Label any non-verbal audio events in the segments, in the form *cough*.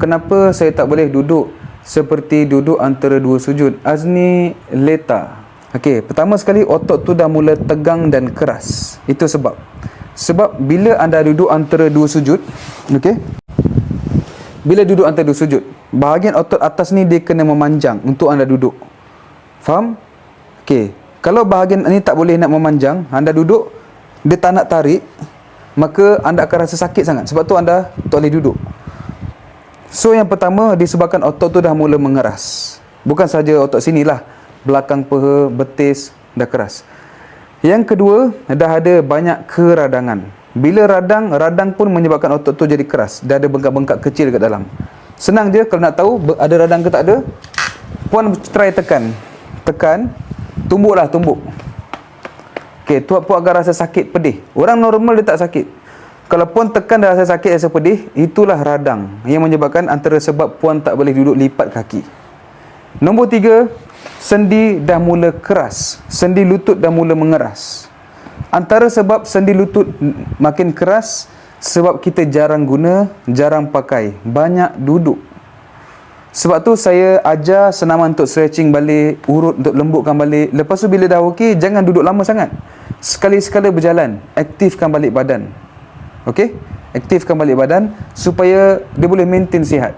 Kenapa saya tak boleh duduk seperti duduk antara dua sujud? Azni Leta. Okey, pertama sekali otot tu dah mula tegang dan keras. Itu sebab. Sebab bila anda duduk antara dua sujud, okey? Bila duduk antara dua sujud, bahagian otot atas ni dia kena memanjang untuk anda duduk. Faham? Okey. Kalau bahagian ni tak boleh nak memanjang, anda duduk, dia tak nak tarik, maka anda akan rasa sakit sangat. Sebab tu anda tak boleh duduk. So yang pertama disebabkan otot tu dah mula mengeras. Bukan saja otot sini lah. Belakang peha, betis dah keras. Yang kedua, dah ada banyak keradangan. Bila radang, radang pun menyebabkan otot tu jadi keras. Dah ada bengkak-bengkak kecil kat dalam. Senang je kalau nak tahu ada radang ke tak ada. Puan try tekan. Tekan. Tumbuklah, tumbuk. Okey, tu puan akan rasa sakit, pedih. Orang normal dia tak sakit. Kalau puan tekan dah rasa sakit, rasa pedih, itulah radang yang menyebabkan antara sebab puan tak boleh duduk lipat kaki. Nombor tiga, sendi dah mula keras. Sendi lutut dah mula mengeras. Antara sebab sendi lutut makin keras sebab kita jarang guna, jarang pakai, banyak duduk. Sebab tu saya ajar senaman untuk stretching balik, urut untuk lembutkan balik. Lepas tu bila dah okey, jangan duduk lama sangat. Sekali-sekala berjalan, aktifkan balik badan. Okey? Aktifkan balik badan supaya dia boleh maintain sihat.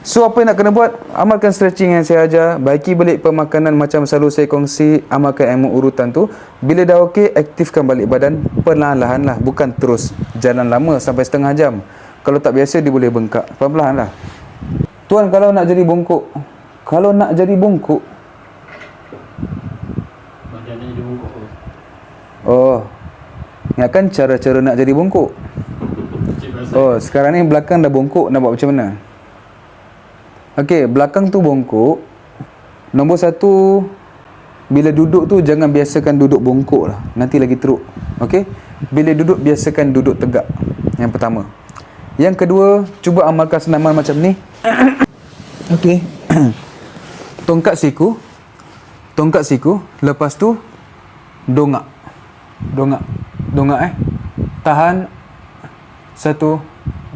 So apa yang nak kena buat? Amalkan stretching yang saya ajar, baiki balik pemakanan macam selalu saya kongsi, amalkan ilmu urutan tu. Bila dah okey, aktifkan balik badan perlahan-lahan lah, bukan terus jalan lama sampai setengah jam. Kalau tak biasa dia boleh bengkak. Perlahan-lahan lah. Tuan kalau nak jadi bongkok, kalau nak jadi bongkok, Macam mana dia bungkuk tu? Oh, ingatkan cara-cara nak jadi bongkok. Oh, sekarang ni belakang dah bongkok, nak buat macam mana? Okey, belakang tu bongkok. Nombor satu, bila duduk tu jangan biasakan duduk bongkok lah. Nanti lagi teruk. Okey? Bila duduk, biasakan duduk tegak. Yang pertama. Yang kedua, cuba amalkan senaman macam ni. *coughs* Okey. Tongkat siku. Tongkat siku. Lepas tu, dongak. Dongak. Dongak eh. Tahan. Satu,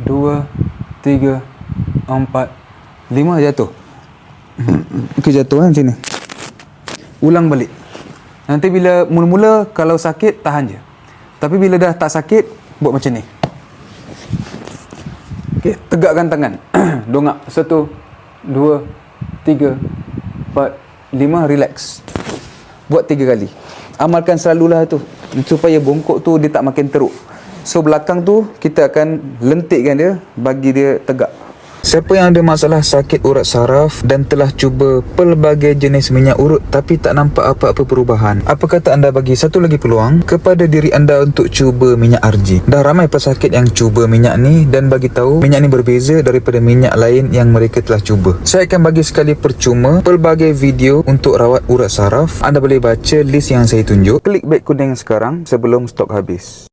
dua, tiga, empat, lima jatuh. *clears throat* Okey jatuh kan sini. Ulang balik. Nanti bila mula-mula kalau sakit tahan je. Tapi bila dah tak sakit buat macam ni. Okey, tegakkan tangan. *clears throat* Dongak. Satu, dua, tiga, empat, lima, relax. Buat tiga kali. Amalkan selalulah tu. Supaya bongkok tu dia tak makin teruk. So belakang tu kita akan lentikkan dia bagi dia tegak. Siapa yang ada masalah sakit urat saraf dan telah cuba pelbagai jenis minyak urut tapi tak nampak apa-apa perubahan. Apa kata anda bagi satu lagi peluang kepada diri anda untuk cuba minyak RG? Dah ramai pesakit yang cuba minyak ni dan bagi tahu minyak ni berbeza daripada minyak lain yang mereka telah cuba. Saya akan bagi sekali percuma pelbagai video untuk rawat urat saraf. Anda boleh baca list yang saya tunjuk. Klik beg kuning sekarang sebelum stok habis.